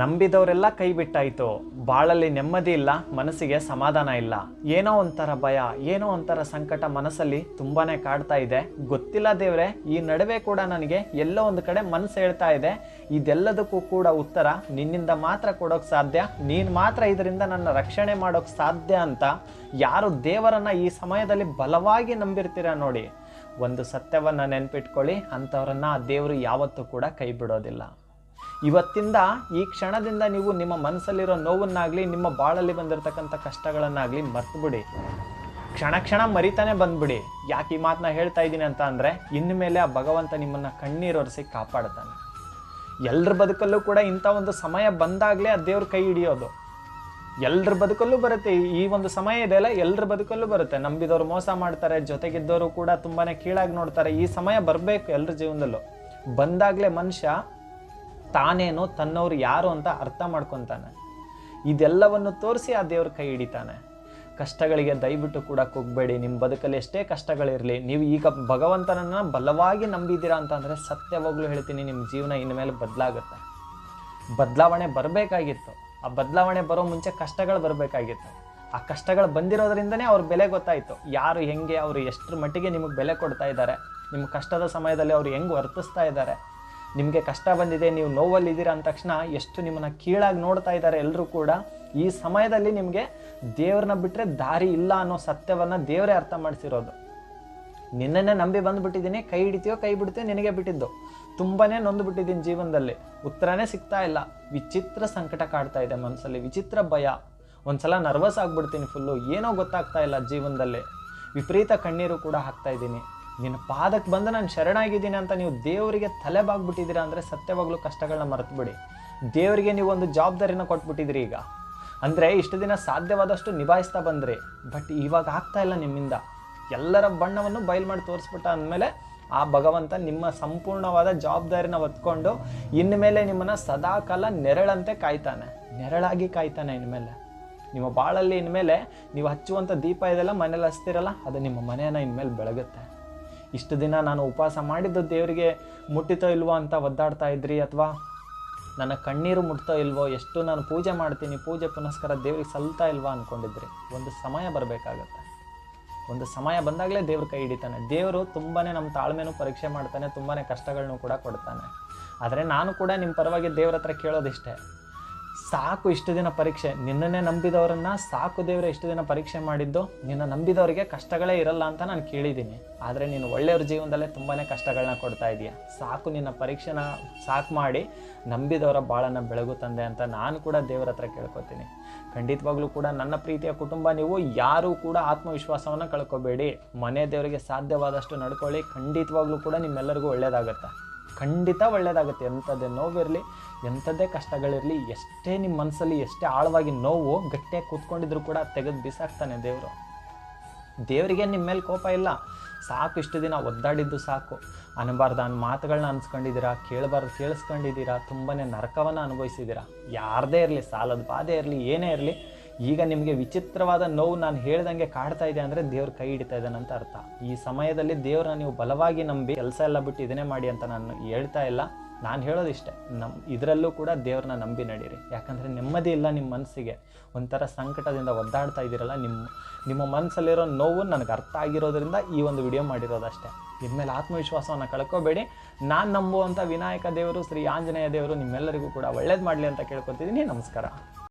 ನಂಬಿದವರೆಲ್ಲ ಕೈ ಬಿಟ್ಟಾಯ್ತು ಬಾಳಲ್ಲಿ ನೆಮ್ಮದಿ ಇಲ್ಲ, ಮನಸ್ಸಿಗೆ ಸಮಾಧಾನ ಇಲ್ಲ. ಏನೋ ಒಂಥರ ಭಯ, ಏನೋ ಒಂಥರ ಸಂಕಟ ಮನಸ್ಸಲ್ಲಿ ತುಂಬಾನೇ ಕಾಡ್ತಾ ಇದೆ. ಗೊತ್ತಿಲ್ಲ ದೇವ್ರೆ, ಈ ನಡುವೆ ಕೂಡ ನನಗೆ ಎಲ್ಲೋ ಒಂದು ಕಡೆ ಮನಸ್ಸು ಹೇಳ್ತಾ ಇದೆ. ಇದೆಲ್ಲದಕ್ಕೂ ಕೂಡ ಉತ್ತರ, ನಿನ್ನಿಂದ ಮಾತ್ರ ಕೊಡೋಕ್ ಸಾಧ್ಯ, ನೀನ್ ಮಾತ್ರ ಇದರಿಂದ ನನ್ನ ರಕ್ಷಣೆ ಮಾಡೋಕ್ ಸಾಧ್ಯ ಅಂತ ಯಾರು ದೇವರನ್ನ ಈ ಸಮಯದಲ್ಲಿ ಬಲವಾಗಿ ನಂಬಿರ್ತೀರ ನೋಡಿ. ಒಂದು ಸತ್ಯವನ್ನ ನೆನ್ಪಿಟ್ಕೊಳ್ಳಿ, ಅಂಥವ್ರನ್ನ ದೇವರು ಯಾವತ್ತೂ ಕೂಡ ಕೈ ಬಿಡೋದಿಲ್ಲ ಇವತ್ತಿಂದ ಈ ಕ್ಷಣದಿಂದ ನೀವು ನಿಮ್ಮ ಮನಸ್ಸಲ್ಲಿರೋ ನೋವನ್ನಾಗಲಿ, ನಿಮ್ಮ ಬಾಳಲ್ಲಿ ಬಂದಿರತಕ್ಕಂಥ ಕಷ್ಟಗಳನ್ನಾಗಲಿ ಮರ್ತುಬಿಡಿ. ಕ್ಷಣ ಕ್ಷಣ ಮರಿತಾನೆ ಬಂದ್ಬಿಡಿ. ಯಾಕೆ ಈ ಮಾತನ್ನ ಹೇಳ್ತಾ ಇದ್ದೀನಿ ಅಂತ ಅಂದರೆ ಇನ್ಮೇಲೆ ಆ ಭಗವಂತ ನಿಮ್ಮನ್ನ ಕಣ್ಣೀರೊರೆಸಿ ಕಾಪಾಡ್ತಾನೆ. ಎಲ್ಲರ ಬದುಕಲ್ಲೂ ಕೂಡ ಇಂಥ ಒಂದು ಸಮಯ ಬಂದಾಗಲೇ ಆ ದೇವ್ರ ಕೈ ಹಿಡಿಯೋದು. ಎಲ್ಲರ ಬದುಕಲ್ಲೂ ಬರುತ್ತೆ, ಈ- ಒಂದು ಸಮಯ ಇದೆಲ್ಲ ಎಲ್ಲರ ಬದುಕಲ್ಲೂ ಬರುತ್ತೆ. ನಂಬಿದವರು ಮೋಸ ಮಾಡ್ತಾರೆ ಜೊತೆಗಿದ್ದವರು ಕೂಡ ತುಂಬಾನೇ ಕೀಳಾಗಿ ನೋಡ್ತಾರೆ. ಈ ಸಮಯ ಬರಬೇಕು ಎಲ್ಲರ ಜೀವನದಲ್ಲೂ. ಬಂದಾಗಲೇ ಮನುಷ್ಯ ತಾನೇನು ತನ್ನವ್ರು ಯಾರು ಅಂತ ಅರ್ಥ ಮಾಡ್ಕೊತಾನೆ. ಇದೆಲ್ಲವನ್ನು ತೋರಿಸಿ ಆ ದೇವ್ರ ಕೈ ಹಿಡಿತಾನೆ. ಕಷ್ಟಗಳಿಗೆ ದಯವಿಟ್ಟು ಕೂಡ ಕುಗ್ಬೇಡಿ ನಿಮ್ಮ ಬದುಕಲ್ಲಿ ಎಷ್ಟೇ ಕಷ್ಟಗಳಿರಲಿ, ನೀವು ಈಗ ಭಗವಂತನನ್ನು ಬಲವಾಗಿ ನಂಬಿದ್ದೀರಾ ಅಂತಂದರೆ ಸತ್ಯವಾಗಲೂ ಹೇಳ್ತೀನಿ ನಿಮ್ಮ ಜೀವನ ಇನ್ಮೇಲೆ ಬದಲಾಗುತ್ತೆ. ಬದಲಾವಣೆ ಬರಬೇಕಾಗಿತ್ತು. ಆ ಬದಲಾವಣೆ ಬರೋ ಮುಂಚೆ ಕಷ್ಟಗಳು ಬರಬೇಕಾಗಿತ್ತು. ಆ ಕಷ್ಟಗಳು ಬಂದಿರೋದ್ರಿಂದನೇ ಅವ್ರ ಬೆಲೆ ಗೊತ್ತಾಯಿತು. ಯಾರು ಹೆಂಗೆ, ಅವರು ಎಷ್ಟರ ಮಟ್ಟಿಗೆ ನಿಮಗೆ ಬೆಲೆ ಕೊಡ್ತಾ ಇದ್ದಾರೆ. ನಿಮ್ಮ ಕಷ್ಟದ ಸಮಯದಲ್ಲಿ ಅವರು ಹೆಂಗೆ ವರ್ತಿಸ್ತಾ ಇದ್ದಾರೆ. ನಿಮಗೆ ಕಷ್ಟ ಬಂದಿದೆ, ನೀವು ನೋವಲ್ಲಿದ್ದೀರಾ ಅಂದ ತಕ್ಷಣ ಎಷ್ಟು ನಿಮ್ಮನ್ನು ಕೀಳಾಗಿ ನೋಡ್ತಾ ಇದ್ದಾರೆ ಎಲ್ಲರೂ ಕೂಡ, ಈ ಸಮಯದಲ್ಲಿ ನಿಮಗೆ ದೇವ್ರನ್ನ ಬಿಟ್ಟರೆ ದಾರಿ ಇಲ್ಲ ಅನ್ನೋ ಸತ್ಯವನ್ನು ದೇವರೇ ಅರ್ಥ ಮಾಡಿಸಿರೋದು. ನಿನ್ನನ್ನೇ ನಂಬಿ ಬಂದುಬಿಟ್ಟಿದ್ದೀನಿ, ಕೈ ಹಿಡಿತೀಯೋ ಕೈ ಬಿಡ್ತೀಯೋ ನಿನಗೆ ಬಿಟ್ಟಿದ್ದು. ತುಂಬಾ ನೊಂದು ಬಿಟ್ಟಿದ್ದೀನಿ ಜೀವನದಲ್ಲಿ. ಉತ್ತರನೇ ಸಿಗ್ತಾ ಇಲ್ಲ. ವಿಚಿತ್ರ ಸಂಕಟ ಕಾಡ್ತಾ ಇದೆ ಮನಸ್ಸಲ್ಲಿ ವಿಚಿತ್ರ ಭಯ. ಒಂದ್ಸಲ ನರ್ವಸ್ ಆಗ್ಬಿಡ್ತೀನಿ ಫುಲ್ಲು ಏನೋ ಗೊತ್ತಾಗ್ತಾ ಇಲ್ಲ ಜೀವನದಲ್ಲಿ. ವಿಪರೀತ ಕಣ್ಣೀರು ಕೂಡ ಹಾಕ್ತಾ ಇದ್ದೀನಿ. ನಿನ್ನ ಪಾದಕ್ಕೆ ಬಂದು ನಾನು ಶರಣಾಗಿದ್ದೀನಿ ಅಂತ ನೀವು ದೇವರಿಗೆ ತಲೆ ಬಾಗ್ಬಿಟ್ಟಿದ್ದೀರಾ ಅಂದರೆ ಸತ್ಯವಾಗಲೂ ಕಷ್ಟಗಳನ್ನ ಮರೆತುಬಿಡಿ. ದೇವರಿಗೆ ನೀವು ಒಂದು ಜವಾಬ್ದಾರಿನ ಕೊಟ್ಬಿಟ್ಟಿದ್ರಿ ಈಗ. ಅಂದರೆ ಇಷ್ಟು ದಿನ ಸಾಧ್ಯವಾದಷ್ಟು ನಿಭಾಯಿಸ್ತಾ ಬಂದ್ರಿ. ಬಟ್ ಇವಾಗ ಆಗ್ತಾ ಇಲ್ಲ ನಿಮ್ಮಿಂದ. ಎಲ್ಲರ ಬಣ್ಣವನ್ನು ಬಯಲು ಮಾಡಿ ತೋರಿಸ್ಬಿಟ್ಟ ಅಂದಮೇಲೆ ಆ ಭಗವಂತ ನಿಮ್ಮ ಸಂಪೂರ್ಣವಾದ ಜವಾಬ್ದಾರಿನ ಹೊತ್ಕೊಂಡು ಇನ್ಮೇಲೆ ನಿಮ್ಮನ್ನು ಸದಾಕಾಲ ನೆರಳಂತೆ ಕಾಯ್ತಾನೆ. ನೆರಳಾಗಿ ಕಾಯ್ತಾನೆ ಇನ್ಮೇಲೆ ನಿಮ್ಮ ಬಾಳಲ್ಲಿ ಇನ್ಮೇಲೆ ನೀವು ಹಚ್ಚುವಂಥ ದೀಪ ಇದೆಲ್ಲ ಮನೇಲಿ ಹಚ್ತಿರಲ್ಲ, ಅದು ನಿಮ್ಮ ಮನೆಯನ್ನು ಇನ್ಮೇಲೆ ಬೆಳಗುತ್ತೆ. ಇಷ್ಟು ದಿನ ನಾನು ಉಪವಾಸ ಮಾಡಿದ್ದು ದೇವರಿಗೆ ಮುಟ್ಟಿತೋ ಇಲ್ವೋ ಅಂತ ಒದ್ದಾಡ್ತಾ ಇದ್ರಿ ಅಥವಾ ನನ್ನ ಕಣ್ಣೀರು ಮುಟ್ತೋ ಇಲ್ವೋ, ಎಷ್ಟು ನಾನು ಪೂಜೆ ಮಾಡ್ತೀನಿ, ಪೂಜೆ ಪುನಸ್ಕಾರ ದೇವ್ರಿಗೆ ಸಲ್ತಾ ಇಲ್ವಾ ಅಂದ್ಕೊಂಡಿದ್ರಿ ಒಂದು ಸಮಯ ಬರಬೇಕಾಗತ್ತೆ. ಒಂದು ಸಮಯ ಬಂದಾಗಲೇ ದೇವ್ರ ಕೈ ಹಿಡಿತಾನೆ. ದೇವರು ತುಂಬಾ ನಮ್ಮ ತಾಳ್ಮೆನೂ ಪರೀಕ್ಷೆ ಮಾಡ್ತಾನೆ ತುಂಬಾ ಕಷ್ಟಗಳನ್ನೂ ಕೂಡ ಕೊಡ್ತಾನೆ. ಆದರೆ ನಾನು ಕೂಡ ನಿಮ್ಮ ಪರವಾಗಿ ದೇವ್ರ ಹತ್ರ ಕೇಳೋದಿಷ್ಟೇ. ಸಾಕು ಇಷ್ಟು ದಿನ ಪರೀಕ್ಷೆ. ನಿನ್ನನ್ನೇ ನಂಬಿದವರನ್ನ ಸಾಕು ದೇವರ ಇಷ್ಟು ದಿನ ಪರೀಕ್ಷೆ ಮಾಡಿದ್ದು. ನಿನ್ನ ನಂಬಿದವರಿಗೆ ಕಷ್ಟಗಳೇ ಇರಲ್ಲ ಅಂತ ನಾನು ಕೇಳಿದ್ದೀನಿ. ಆದರೆ ನೀನು ಒಳ್ಳೆಯವ್ರ ಜೀವನದಲ್ಲೇ ತುಂಬಾ ಕಷ್ಟಗಳನ್ನ ಕೊಡ್ತಾ ಇದೀಯ. ಸಾಕು ನಿನ್ನ ಪರೀಕ್ಷೆನ ಸಾಕು ಮಾಡಿ ನಂಬಿದವರ ಬಾಳನ್ನು ಬೆಳಗು ತಂದೆ ಅಂತ ನಾನು ಕೂಡ ದೇವರ ಹತ್ರ ಕೇಳ್ಕೊತೀನಿ. ಖಂಡಿತವಾಗ್ಲೂ ಕೂಡ ನನ್ನ ಪ್ರೀತಿಯ ಕುಟುಂಬ, ನೀವು ಯಾರೂ ಕೂಡ ಆತ್ಮವಿಶ್ವಾಸವನ್ನು ಕಳ್ಕೊಬೇಡಿ. ಮನೆ ದೇವರಿಗೆ ಸಾಧ್ಯವಾದಷ್ಟು ನಡ್ಕೊಳ್ಳಿ. ಖಂಡಿತವಾಗ್ಲೂ ಕೂಡ ನಿಮ್ಮೆಲ್ಲರಿಗೂ ಒಳ್ಳೆಯದಾಗತ್ತೆ ಖಂಡಿತ ಒಳ್ಳೆಯದಾಗುತ್ತೆ ಎಂಥದ್ದೇ ನೋವಿರಲಿ, ಎಂಥದ್ದೇ ಕಷ್ಟಗಳಿರಲಿ, ಎಷ್ಟೇ ನಿಮ್ಮ ಮನಸ್ಸಲ್ಲಿ ಎಷ್ಟೇ ಆಳವಾಗಿ ನೋವು ಗಟ್ಟಿಯಾಗಿ ಕೂತ್ಕೊಂಡಿದ್ರು ಕೂಡ ತೆಗೆದು ಬಿಸಾಕ್ತಾನೆ ದೇವರು. ದೇವರಿಗೆ ನಿಮ್ಮ ಮೇಲೆ ಕೋಪ ಇಲ್ಲ. ಸಾಕು ಇಷ್ಟು ದಿನ ಒದ್ದಾಡಿದ್ದು ಸಾಕು. ಅನ್ಬಾರ್ದು ಅನ್ನ ಮಾತುಗಳನ್ನ ಅನ್ಸ್ಕೊಂಡಿದ್ದೀರಾ ಕೇಳಬಾರ್ದು ಕೇಳಿಸ್ಕೊಂಡಿದ್ದೀರಾ ತುಂಬನೇ ನರಕವನ್ನು ಅನುಭವಿಸಿದ್ದೀರಾ ಯಾರದೇ ಇರಲಿ, ಸಾಲದ ಬಾಧೆ ಇರಲಿ, ಏನೇ ಇರಲಿ ಈಗ ನಿಮಗೆ ವಿಚಿತ್ರವಾದ ನೋವು ನಾನು ಹೇಳ್ದಂಗೆ ಕಾಡ್ತಾ ಇದೆ ಅಂದರೆ ದೇವ್ರ ಕೈ ಹಿಡಿತಾ ಇದ್ದಾನೆ ಅಂತ ಅರ್ಥ. ಈ ಸಮಯದಲ್ಲಿ ದೇವ್ರನ್ನ ನೀವು ಬಲವಾಗಿ ನಂಬಿ ಕೆಲಸ ಎಲ್ಲ ಬಿಟ್ಟು ಇದನ್ನೇ ಮಾಡಿ ಅಂತ ನಾನು ಹೇಳ್ತಾ ಇಲ್ಲ. ನಾನು ಹೇಳೋದಿಷ್ಟೆ ನಮ್ಮ ಇದರಲ್ಲೂ ಕೂಡ ದೇವ್ರನ್ನ ನಂಬಿ ನಡೀರಿ. ಯಾಕಂದರೆ ನೆಮ್ಮದಿ ಇಲ್ಲ ನಿಮ್ಮ ಮನಸ್ಸಿಗೆ ಒಂಥರ ಸಂಕಟದಿಂದ ಒದ್ದಾಡ್ತಾ ಇದ್ದೀರಲ್ಲ ನಿಮ್ಮ ನಿಮ್ಮ ಮನಸ್ಸಲ್ಲಿರೋ ನೋವು ನನಗೆ ಅರ್ಥ ಆಗಿರೋದ್ರಿಂದ ಈ ಒಂದು ವಿಡಿಯೋ ಮಾಡಿರೋದಷ್ಟೇ. ಇನ್ಮೇಲೆ ಆತ್ಮವಿಶ್ವಾಸವನ್ನು ಕಳ್ಕೋಬೇಡಿ. ನಾನು ನಂಬುವಂಥ ವಿನಾಯಕ ದೇವರು, ಶ್ರೀ ಆಂಜನೇಯ ದೇವರು ನಿಮ್ಮೆಲ್ಲರಿಗೂ ಕೂಡ ಒಳ್ಳೇದು ಮಾಡಲಿ ಅಂತ ಕೇಳ್ಕೊತಿದ್ದೀನಿ. ನಮಸ್ಕಾರ.